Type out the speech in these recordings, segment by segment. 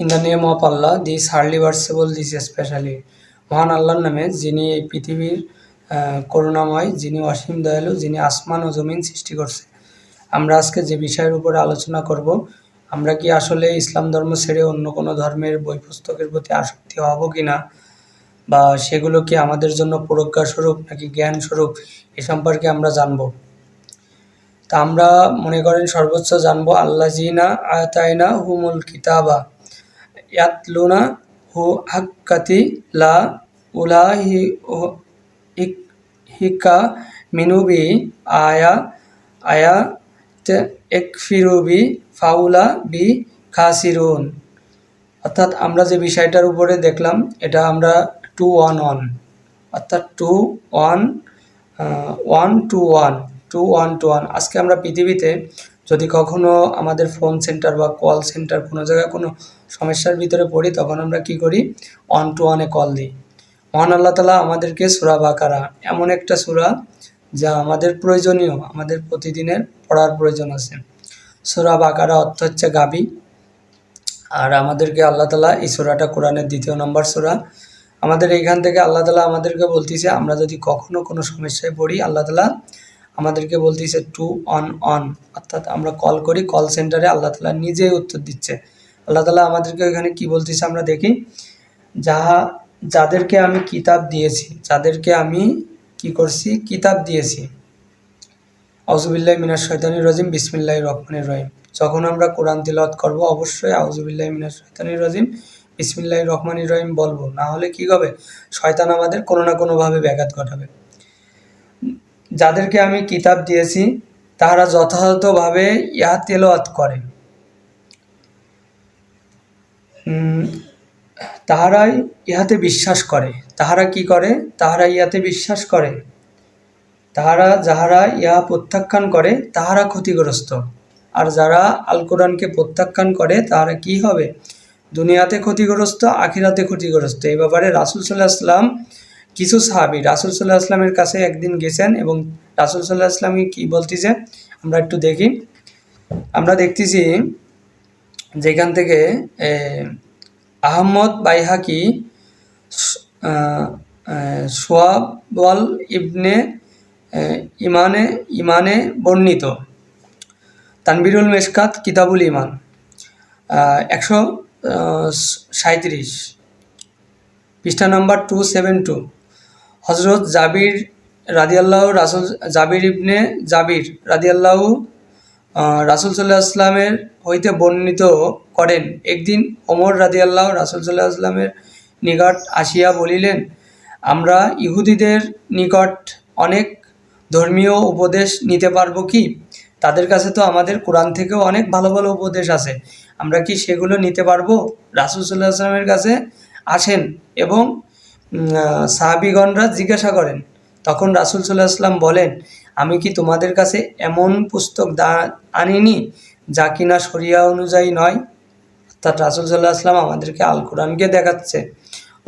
In the name of Allah this Harley ভার্সেবল this specially মহান আল্লাহর নামে যিনি এই পৃথিবীর করুণাময়, যিনি অসীম দয়ালু, যিনি আসমান ও জমিন সৃষ্টি করছে। আমরা আজকে যে বিষয়ের উপরে আলোচনা করব, আমরা কি আসলে ইসলাম ধর্ম ছেড়ে অন্য কোনো ধর্মের বই পুস্তকের প্রতি আসক্তি হব কি না বা সেগুলো কি আমাদের জন্য প্রজ্ঞাস্বরূপ নাকি জ্ঞান স্বরূপ এ সম্পর্কে আমরা জানব। তা আমরা মনে করেন সর্বোচ্চ জানব আল্লাহ জিনা আয়তায়না হুমুল কিতাবা। ইয়াতলুনা হু হাক্কাতি লা উলাহি হিক- মিনুবি আয়া আয়া একফিরুবি ফাউলা বি খাসিরুন। অর্থাৎ আমরা যে বিষয়টার উপরে দেখলাম, এটা আমরা টু ওয়ান ওয়ান। অর্থাৎ two one one two one two one two one. আজকে আমরা পৃথিবীতে যদি কখনো আমাদের ফোন সেন্টার বা কল সেন্টার কোনো জায়গায় কোনো সমস্যার ভিতরে পড়ি, তখন আমরা কি করি? ওয়ান টু ওয়ানে কল দিই। মহান আল্লাহ তালা আমাদেরকে সুরা বাকারা এমন একটা সুরা যা আমাদের প্রয়োজনীয়, আমাদের প্রতিদিনের পড়ার প্রয়োজন আছে। সুরা বাকারা অর্থ হচ্ছে গাবি। আর আমাদেরকে আল্লাহ তালা এই সুরাটা কোরআনের দ্বিতীয় নম্বর সুরা। আমাদের এইখান থেকে আল্লাহ তালা আমাদেরকে বলতেছে, আমরা যদি কখনো কোনো সমস্যায় পড়ি, আল্লাহ তালা আমাদেরকে বলতেছে টু অন অন। অর্থাৎ আমরা কল করি, কল সেন্টারে আল্লাহ তালা নিজেই উত্তর দিচ্ছে। আল্লাহ তালা আমাদেরকে এখানে কি বলতেছে আমরা দেখি। যাহা, যাদেরকে আমি কিতাব দিয়েছি, যাদেরকে আমি কি করছি? কিতাব দিয়েছি। আউজুবিল্লাহ মিনার শৈতানি রজিম বিসমিল্লাহ রহমানির রহিম। যখন আমরা কোরআন তিলাওয়াত করব, অবশ্যই আউজুবিল্লাহ মিনার শৈতানির রজিম বিসমিল্লাহ রহমানির রহিম বলব। না হলে কি হবে? শয়তান আমাদের কোনো না কোনোভাবে ব্যাঘাত ঘটাবে। যাদেরকে আমি কিতাব দিয়েছি, তাহারা যথাযথভাবে ইহা তেলাওয়াত করে তাহারাই ইহাতে বিশ্বাস করে। তাহারা কি করে? তাহারা ইহাতে বিশ্বাস করে। তাহারা যাহারা ইহা প্রত্যাখ্যান করে, তাহারা ক্ষতিগ্রস্ত। আর যারা আল কোরআনকে প্রত্যাখ্যান করে, তাহারা কি হবে? দুনিয়াতে ক্ষতিগ্রস্ত, আখিরাতে ক্ষতিগ্রস্ত। এই ব্যাপারে রাসুল সাল্লাহ আসলাম কিছু সাহাবি রাসুল সাল্লাহ আসলামের কাছে একদিন গেছেন এবং রাসুল সাল্লাহ আসলামকে কী বলতেছে আমরা একটু দেখি। আমরা দেখতেছি যেখান থেকে আহমদ বাইহাকি সোয়াবল ইবনে ইমানে ইমানে বর্ণিত। তানবিরুল মেশকাত কিতাবুল ইমান একশো সাঁত্রিশ পৃষ্ঠা নাম্বার টু সেভেন টু হজরত জাবির রাদিয়াল্লাহ রাসুল, জাবির ইবনে জাবির রাদিয়াল্লাহ রাসুল সাল্লাহ আসলামের হইতে বর্ণিত করেন। একদিন ওমর রাদিয়াল্লাহ রাসুল সাল্লাহ আসলামের নিকট আসিয়া বলিলেন, আমরা ইহুদিদের নিকট অনেক ধর্মীয় উপদেশ নিতে পারব কি? তাদের কাছে তো আমাদের কোরআন থেকেও অনেক ভালো ভালো উপদেশ আছে। আমরা কি সেগুলো নিতে পারব? রাসুল সাল্লাহ আসলামের কাছে আসেন এবং সাহাবিগণরা জিজ্ঞাসা করেন। তখন রাসুল সাল্লাহ আসলাম বলেন, আমি কি তোমাদের কাছে এমন পুস্তক দা, আনিনি যা কিনা শরিয়া অনুযায়ী নয়? অর্থাৎ রাসুল সাল্লাহ আসলাম আমাদেরকে আল কোরআনকে দেখাচ্ছে।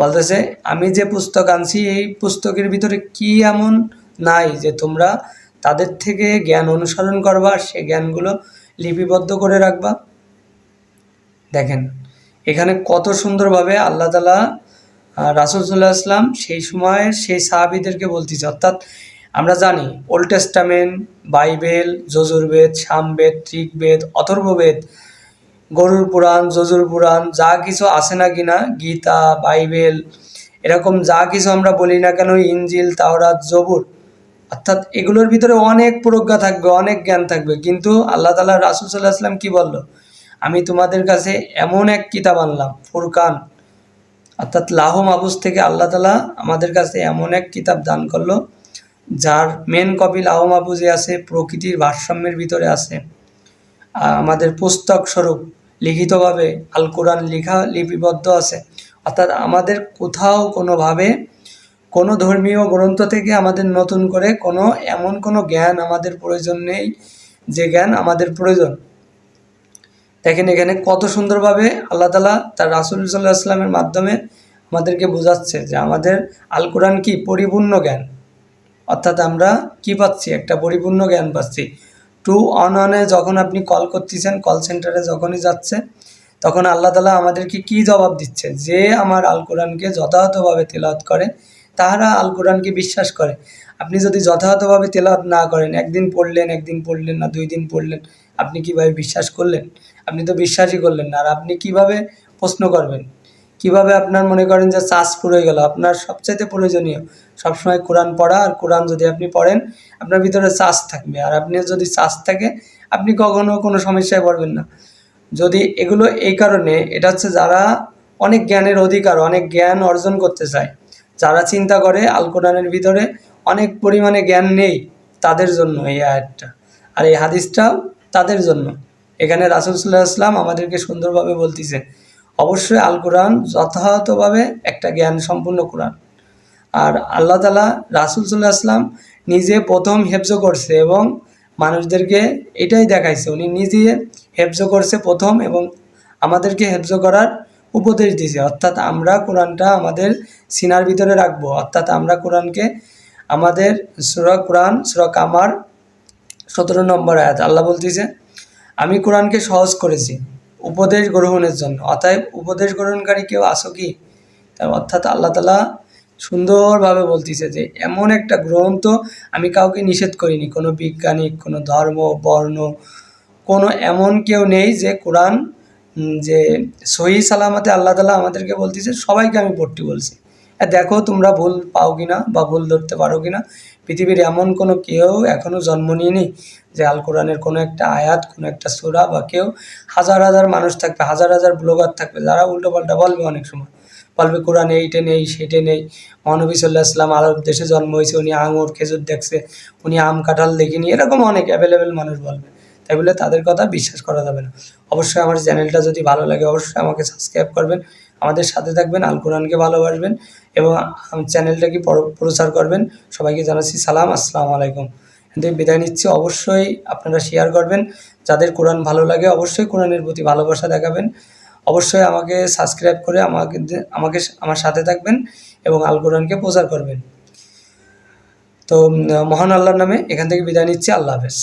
বলতেছে, আমি যে পুস্তক আনছি, এই পুস্তকের ভিতরে কি এমন নাই যে তোমরা তাদের থেকে জ্ঞান অনুসরণ করবা, সে জ্ঞানগুলো লিপিবদ্ধ করে রাখবা? দেখেন, এখানে কত সুন্দরভাবে আল্লাহ তালা রাসুল সাল্লাহ আসলাম সেই সময়ের সেই সাহাবিদেরকে বলতেছে, অর্থাৎ আমরা জানি Old Testament Bible Yajurveda Samaveda Rigveda Atharvaveda Garuda Purana, Yajur পুরাণ, যা কিছু আছে না কিনা গীতা, বাইবেল, এরকম যা কিছু আমরা বলি না কেন, ইঞ্জিল, তাওরাত জবুর অর্থাৎ এগুলোর ভিতরে অনেক প্রজ্ঞা থাকবে, অনেক জ্ঞান থাকবে, কিন্তু আল্লাহ তালা রাসুল সাল্লাহ আসলাম কী বলল? আমি তোমাদের কাছে এমন এক কিতাব আনলাম, ফুরকান অর্থাৎ লাহ মাবুস থেকে আল্লাহ তালা আমাদের কাছে এমন এক কিতাব দান করল, যার মেন কপি লাহ মাবুজে আছে, প্রকৃতির ভারসাম্যের ভিতরে আছে। আমাদের পুস্তক স্বরূপ লিখিতভাবে আল কোরআন লিখা লিপিবদ্ধ আছে। অর্থাৎ আমাদের কোথাও কোনোভাবে কোনো ধর্মীয় গ্রন্থ থেকে আমাদের নতুন করে কোনো এমন কোনো জ্ঞান আমাদের প্রয়োজন নেই, যে জ্ঞান আমাদের প্রয়োজন। দেখেন এখানে কত সুন্দরভাবে আল্লাহ তালা তার রাসুল সাল্লাহ আসলামের মাধ্যমে আমাদেরকে বোঝাচ্ছে যে আমাদের আল কোরআন কি পরিপূর্ণ জ্ঞান? অর্থাৎ আমরা কি পাচ্ছি? একটা পরিপূর্ণ জ্ঞান পাচ্ছি। টু অন অনে যখন আপনি কল করতেছেন, কল সেন্টারে যখনই যাচ্ছে, তখন আল্লাহ তালা আমাদেরকে কি জবাব দিচ্ছে? যে আমার আল কোরআনকে যথাযথভাবে তেলাওয়াত করে তাহারা আল কোরআনকে বিশ্বাস করে। আপনি যদি যথাযথভাবে তেলাওয়াত না করেন, একদিন পড়লেন একদিন পড়লেন না, দুই দিন পড়লেন, আপনি কীভাবে বিশ্বাস করলেন? আপনি তো বিশ্বাসই করলেন না। আর আপনি কীভাবে প্রশ্ন করবেন? কীভাবে আপনার মনে করেন যে চাষ পুরো গেল? আপনার সবচাইতে প্রয়োজনীয় সবসময় কোরআন পড়া, আর কোরআন যদি আপনি পড়েন, আপনার ভিতরে চাষ থাকবে। আর আপনি যদি চাষ থাকে, আপনি কখনো কোনো সমস্যায় পড়বেন না। যদি এগুলো এই কারণে, এটা হচ্ছে যারা অনেক জ্ঞানের অধিকার, অনেক জ্ঞান অর্জন করতে চায় যারা চিন্তা করে আল কোরআনের ভিতরে অনেক পরিমাণে জ্ঞান নেই তাদের জন্য এই আয়াতটা। আর এই হাদিসটাও তাদের জন্য। এখানে রাসুল সাল্লাহ আসলাম আমাদেরকে সুন্দরভাবে বলতেছে, অবশ্যই আল কোরআন যথাযথভাবে একটা জ্ঞান সম্পূর্ণ কোরআন। আর আল্লাহ তালা রাসুল আসলাম নিজে প্রথম হেফজ করছে এবং মানুষদেরকে এটাই দেখাইছে, উনি নিজে হেফজ করছে প্রথম এবং আমাদেরকে হেফজ করার উপদেশ দিয়েছে। অর্থাৎ আমরা কোরআনটা আমাদের সিনার ভিতরে রাখব। অর্থাৎ আমরা কোরআনকে আমাদের সুরা কোরআন, সুরা কামার, সতেরো নম্বর আয়াত, আল্লাহ বলতেছে, আমি কোরআনকে সহজ করেছি উপদেশ গ্রহণের জন্য। অতএব উপদেশ গ্রহণকারী কেউ আসো কি? অর্থাৎ আল্লাহ তালা সুন্দরভাবে বলতেছে যে, এমন একটা গ্রন্থ আমি কাউকে নিষেধ করিনি। কোনো বিজ্ঞানিক, কোনো ধর্ম, বর্ণ, কোনো এমন কেউ নেই যে কোরআন যে সহি সালামতে আল্লাহ তালা আমাদেরকে বলতেছে, সবাইকে আমি পড়তে বলছি। দেখো তোমরা ভুল পাও কি না বা ভুল ধরতে পারো কি না পৃথিবীর এমন কোনো কেউ এখনও জন্ম নিয়েনি যে আল কোরআনের কোনো একটা আয়াত, কোনো একটা সুরা বা কেউ হাজার হাজার মানুষ থাকবে, হাজার হাজার ব্লগার থাকবে, যারা উল্টো পাল্টা বলবে অনেক সময়। বলবে, কোরআন এইটে নেই সেটে নেই। মহানবী সাল্লাহ আসলাম আরব দেশে জন্ম হয়েছে, উনি আঙুর খেজুর দেখছে, উনি আম কাঁঠাল দেখিনি, এরকম অনেক অ্যাভেলেবেল মানুষ বলবে। তাই বলে তাদের কথা বিশ্বাস করা যাবে না। অবশ্যই আমার চ্যানেলটা যদি ভালো লাগে, অবশ্যই আমাকে সাবস্ক্রাইব করবেন। আমাদের সাথে থাকবেন, আল কোরআনকে ভালোবাসবেন এবং চ্যানেলটাকে প্রচার করবেন। সবাইকে জানাচ্ছি সালাম, আসসালামু আলাইকুম। থেকে বিদায় নিচ্ছি। অবশ্যই আপনারা শেয়ার করবেন। যাদের কোরআন ভালো লাগে, অবশ্যই কোরআনের প্রতি ভালোবাসা দেখাবেন। অবশ্যই আমাকে সাবস্ক্রাইব করে আমাকে আমাকে আমার সাথে থাকবেন এবং আল কোরআনকে প্রচার করবেন। তো মহান আল্লাহর নামে এখান থেকে বিদায় নিচ্ছি। আল্লাহ হাফেজ।